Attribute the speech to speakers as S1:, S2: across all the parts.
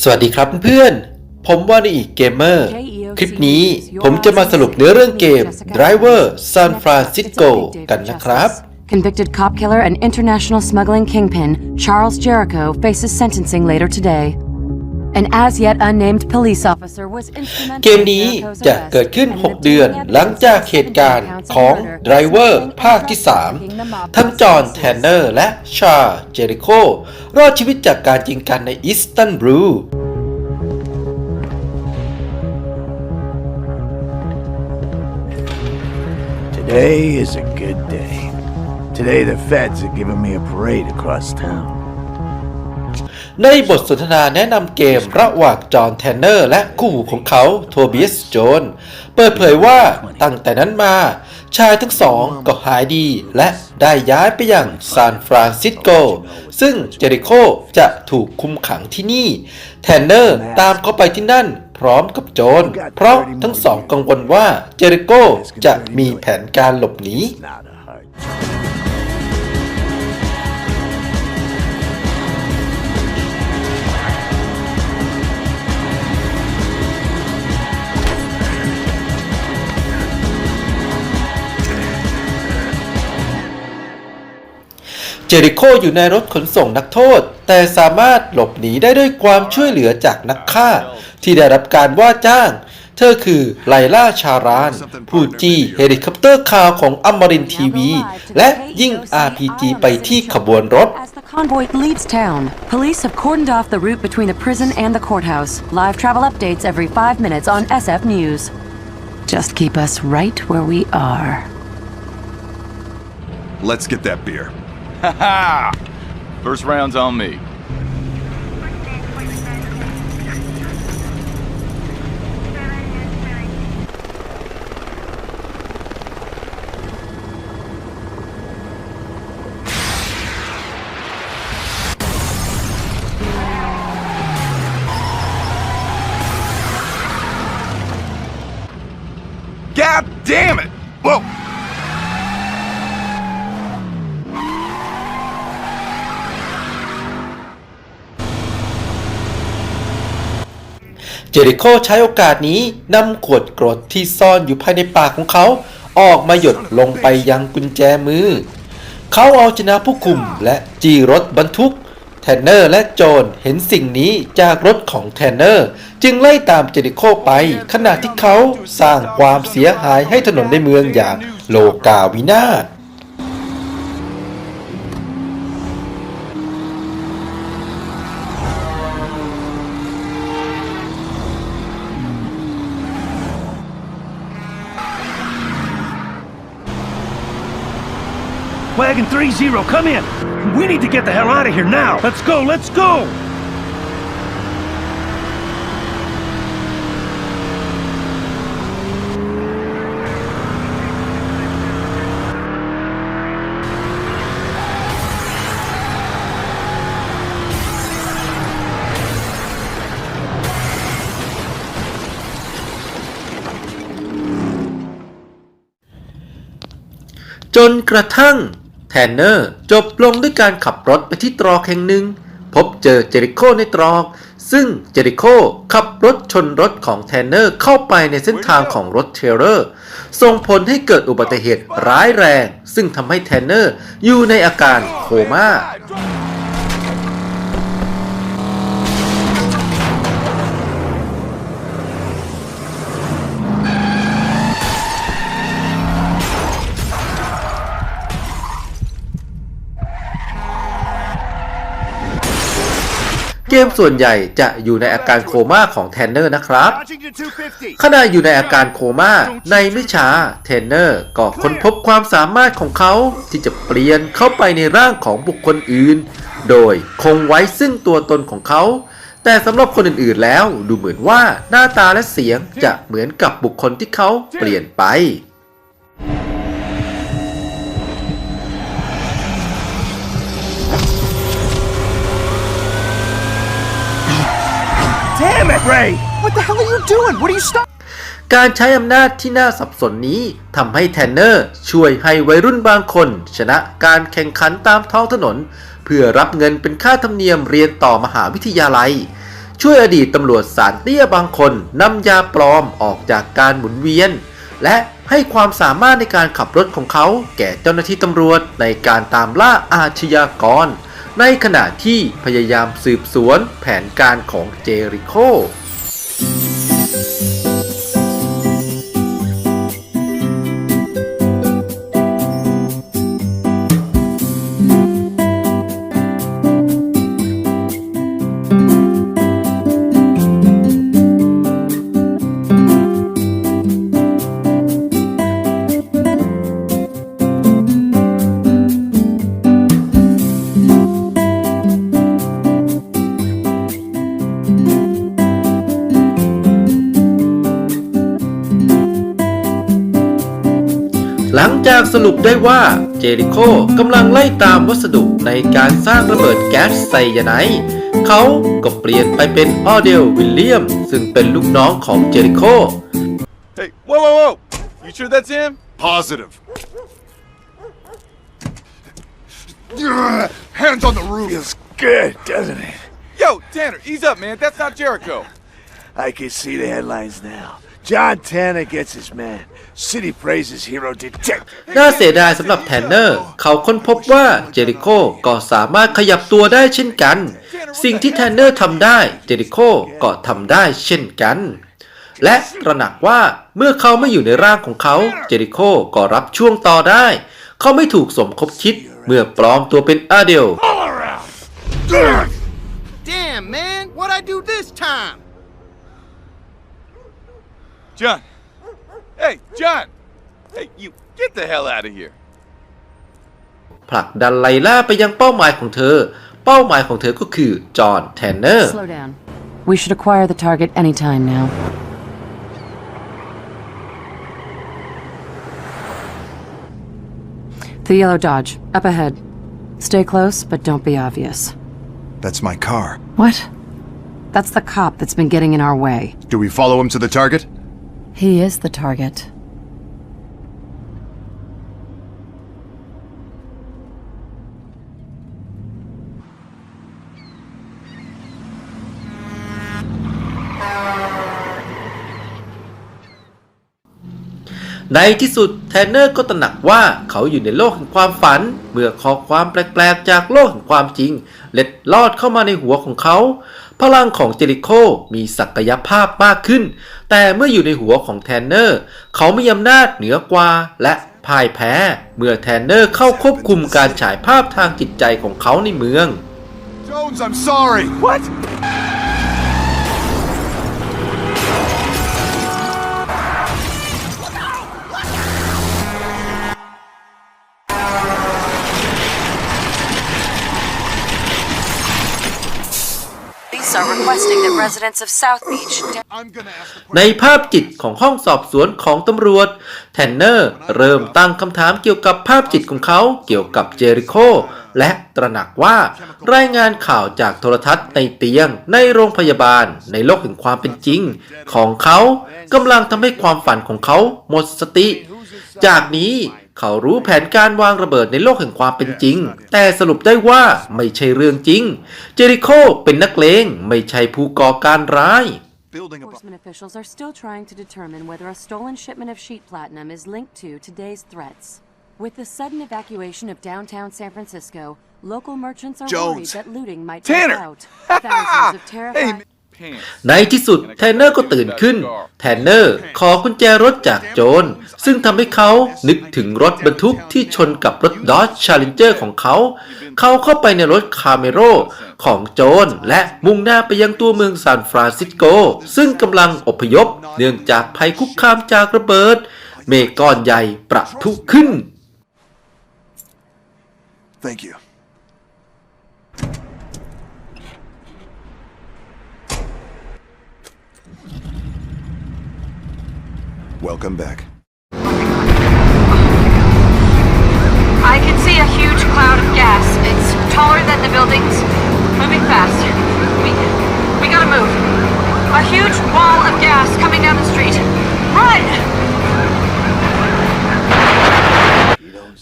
S1: สวัสดีครับเพื่อนๆ ผมว่าในอีกเกมเมอร์ คลิปนี้ผมจะมาสรุปเนื้อเรื่องเกม Driver San Francisco กันนะครับ
S2: Convicted cop killer and international smuggling kingpin Charles Jericho faces sentencing later today. An as yet unnamed police officer was instrumental
S1: เกม
S2: in
S1: นี้
S2: Jericho's
S1: จะ
S2: arrest
S1: เกิดขึ้น
S2: and
S1: 6เดือน
S2: Virginia
S1: หลังจาก
S2: Beach
S1: เหตุการณ์
S2: counts of
S1: ของ
S2: murder,
S1: Driver
S2: resulting
S1: ภาคที่
S2: in the
S1: 3
S2: mob
S1: ทั้งจอห์น
S2: forces.
S1: แทนเนอร์และชาเจริโค รอดชีวิตจากการยิงกันในอิสตันบูล
S3: Today is a good day. Today the feds are giving me a parade across town.
S1: ในบทสนทนาแนะนำเกมระหว่างจอห์นแทนเนอร์และคู่หูของเขาโทบียสโจน เปิดเผยว่าตั้งแต่นั้นมา ชายทั้งสองก็หายดีและได้ย้ายไปยังซานฟรานซิสโก ซึ่งเจริโคจะถูกคุมขังที่นี่ แทนเนอร์ตามเขาไปที่นั่นพร้อมกับโจนเพราะทั้งสองกังวลว่าเจริโกจะมีแผนการหลบหนี จริโคอยู่ในรถขนส่งนักโทษ แต่สามารถหลบหนีได้ด้วยความช่วยเหลือจากนักฆ่า ที่ได้รับการว่าจ้าง เธอคือไลล่าชาราน ผู้จี้เฮลิคอปเตอร์คาวของอมรินทีวี และยิง RPG ไปที่ขบวนรถ
S2: As the convoy leaves town, police have cordoned off the route between the prison and the courthouse. Live travel updates every five minutes on SF News. Just keep us right where we are.
S4: Let's get that beer. First round's on me. God damn it!
S1: เจริโคใช้โอกาสนี้นำขวดกรดที่ซ่อนอยู่ภายในปากของเขา ออกมาหยดลงไปยังกุญแจมือ เขาเอาชนะผู้คุมและจีรถบรรทุก แทนเนอร์และโจนเห็นสิ่งนี้จากรถของแทนเนอร์ จึงไล่ตามเจริโคไป ขณะที่เขาสร้างความเสียหายให้ถนนในเมืองอย่างโลกาวินาศ
S5: Wagon 3-0, come in. We need to get the hell out of here now. Let's go, let's go.
S1: .「จนกระทั่ง แทนเนอร์จบลงด้วยการขับรถไปที่ตรอกแห่งหนึ่ง พบเจอเจริโคในตรอก ซึ่งเจริโคขับรถชนรถของแทนเนอร์เข้าไปในเส้นทางของรถเทเลอร์ ส่งผลให้เกิดอุบัติเหตุร้ายแรง ซึ่งทำให้แทนเนอร์อยู่ในอาการโคม่า เกมส่วนใหญ่จะอยู่ในอาการโคม่าของแทนเนอร์นะครับ ขณะอยู่ในอาการโคม่าในไม่ช้าเทนเนอร์ก็ค้นพบความสามารถของเขาที่จะเปลี่ยนเข้าไปในร่างของบุคคลอื่น โดยคงไว้ซึ่งตัวตนของเขา แต่สำหรับคนอื่นๆแล้วดูเหมือนว่าหน้าตาและเสียงจะเหมือนกับบุคคลที่เขาเปลี่ยนไป
S5: Damn it, Ray!
S3: What the hell are you doing? What are you stop?
S1: การใช้อำนาจที่น่าสับสนนี้ทำให้แทนเนอร์ช่วยให้วัยรุ่นบางคน ชนะการแข่งขันตามท้องถนน เพื่อรับเงินเป็นค่าธรรมเนียมเรียนต่อมหาวิทยาลัย ช่วยอดีตตำรวจสารเตี้ยบางคนนำยาปลอมออกจากการหมุนเวียน และให้ความสามารถในการขับรถของเขา แก่เจ้าหน้าที่ตำรวจในการตามล่าอาชญากร ในขณะที่พยายามสืบสวนแผนการของเจริโค จากสรุปได้ว่าเจริโคกำลังไล่ตามวัสดุในการสร้างระเบิดแก๊สไซยาไนด์เขาก็เปลี่ยนไปเป็นออเดลวิลเลียม ซึ่งเป็นลูกน้องของเจริโค
S4: Hey, whoa, whoa, whoa! You sure that's him?
S6: Positive. Ugh, Hands on the roof.
S3: Feels good, doesn't it?
S4: Yo, Tanner, ease up, man. That's not Jericho.
S3: I can see the headlines now. John Tanner gets his man. City praises hero detective.
S1: น่าเสียดายสำหรับแทนเนอร์ เขาค้นพบว่าเจริโคก็สามารถขยับตัวได้เช่นกัน สิ่งที่แทนเนอร์ทำได้ เจริโคก็ทำได้เช่นกัน และตระหนักว่าเมื่อเขาไม่อยู่ในร่างของเขา เจริโคก็รับช่วงต่อได้ เขาไม่ถูกสมคบคิดเมื่อปลอมตัวเป็นอาเดล
S7: Damn, man, what'd I do this time?
S4: John. Hey, John. Hey, you get the hell out of here.
S1: ผลักดันไลล่าไปยังเป้าหมายของเธอ เป้าหมายของเธอก็คือจอห์นแทนเนอร์
S2: Slow down. We should acquire the target anytime now. The yellow Dodge, up ahead. Stay close, but don't be obvious.
S6: That's my car.
S2: What? That's the cop that's been getting in our way.
S6: Do we follow him to the target?
S2: He is the target.
S1: ใน ที่สุดแทนเนอร์ก็ตระหนักว่าเขาอยู่ในโลกแห่งความฝันเมื่อข้อความแปลกๆจากโลกแห่งความจริงเล็ดลอดเข้ามาในหัวของเขาพลังของเจริโคมีศักยภาพมากขึ้น แต่เมื่ออยู่ในหัวของแทนเนอร์ เขามีอำนาจเหนือกว่าและพ่ายแพ้ เมื่อแทนเนอร์เข้าควบคุมการฉายภาพทางจิตใจของเขาในเมือง
S6: Jones, I'm sorry.
S3: What?
S2: Requesting that residents of South Beach.
S6: I'm gonna ask the
S1: ในภาพจิตของห้องสอบสวนของตำรวจ แทนเนอร์เริ่มตั้งคำถามเกี่ยวกับภาพจิตของเขาเกี่ยวกับเจริโค และตระหนักว่ารายงานข่าวจากโทรทัศน์ในเตียงในโรงพยาบาลในโลกแห่งความเป็นจริง ของเขากำลังทำให้ความฝันของเขาหมดสติ จากนี้ เขารู้แผนการวางระเบิดในโลกแห่งความเป็นจริง แต่สรุปได้ว่าไม่ใช่เรื่องจริง เจริโคเป็นนักเลงไม่ใช่ผู้ก่อการร้าย
S6: building a
S2: Enforcement officials are still trying to determine whether a stolen shipment of sheet platinum is linked to today's threats. With the sudden evacuation of downtown San Francisco, local merchants are worried
S6: Jones.
S2: that looting might
S4: Tanner.
S2: break out. Thousands of terrified.
S4: Pants.
S1: ในที่สุดแทนเนอร์ก็ตื่นขึ้น แทนเนอร์ขอกุญแจรถจากโจรซึ่งทำให้เขานึกถึงรถบรรทุกที่ชนกับรถ Dodge Challenger ของเขา เขาเข้าไปในรถคาเมโรของโจรและมุ่งหน้าไปยังตัวเมืองซานฟรานซิสโก ซึ่งกำลังอพยพ เนื่องจากภัยคุกคามจากระเบิด เมฆก้อนใหญ่ประทุขึ้น
S6: Thank you. Welcome back.
S2: I can see a huge cloud of gas. It's taller than the buildings, moving fast. We, we gotta move. A huge wall of gas coming down the street. Run!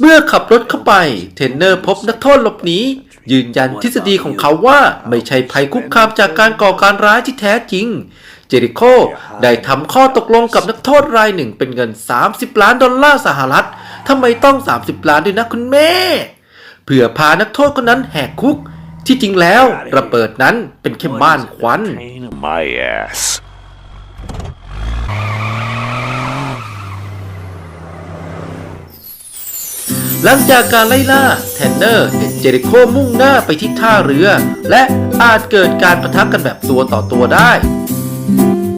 S1: เมื่อขับรถเข้าไป เทรนเนอร์พบนักโทษหลบหนียืนยันทฤษฎีของเขาว่าไม่ใช่ภัยคุกคามจากการก่อการร้ายที่แท้จริง เจริโคได้ทำข้อตกลงกับนักโทษรายหนึ่งเป็นเงิน 30 ล้านดอลลาร์สหรัฐทำไมต้อง 30 ล้านด้วยนะคุณแม่ เพื่อพานักโทษคนนั้นแหกคุก ที่จริงแล้วระเบิดนั้นเป็นแค่บ้านควัน
S3: Pain in my ass.
S1: หลังจากการไล่ล่าแทนเนอร์เห็นเจริโคมุ่งหน้าไปที่ท่าเรือ และอาจเกิดการประทะกันแบบตัวต่อตัวได้ โจ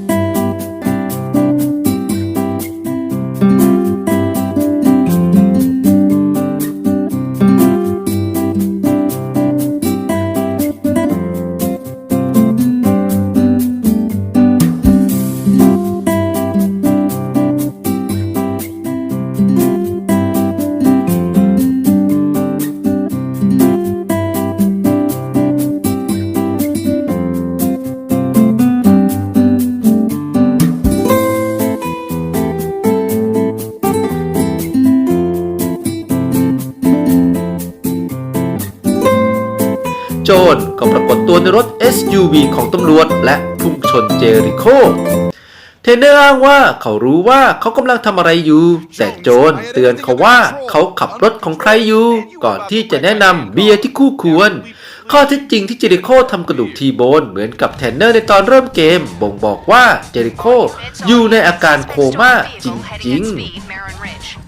S1: SUV ของตำรวจและพุ่งชนเจริโค เทนเนอร์อ้างว่าเขารู้ว่าเขากำลังทำอะไรอยู่ แต่โจรเตือนเขาว่าเขาขับรถของใครอยู่ ก่อนที่จะแนะนำเบียร์ที่คู่ควร ข้อเท็จจริงที่เจริโคทำกระดูกทีโบนเหมือนกับเทนเนอร์ในตอนเริ่มเกม บ่งบอกว่าเจริโคอยู่ในอาการโคม่าจริงๆ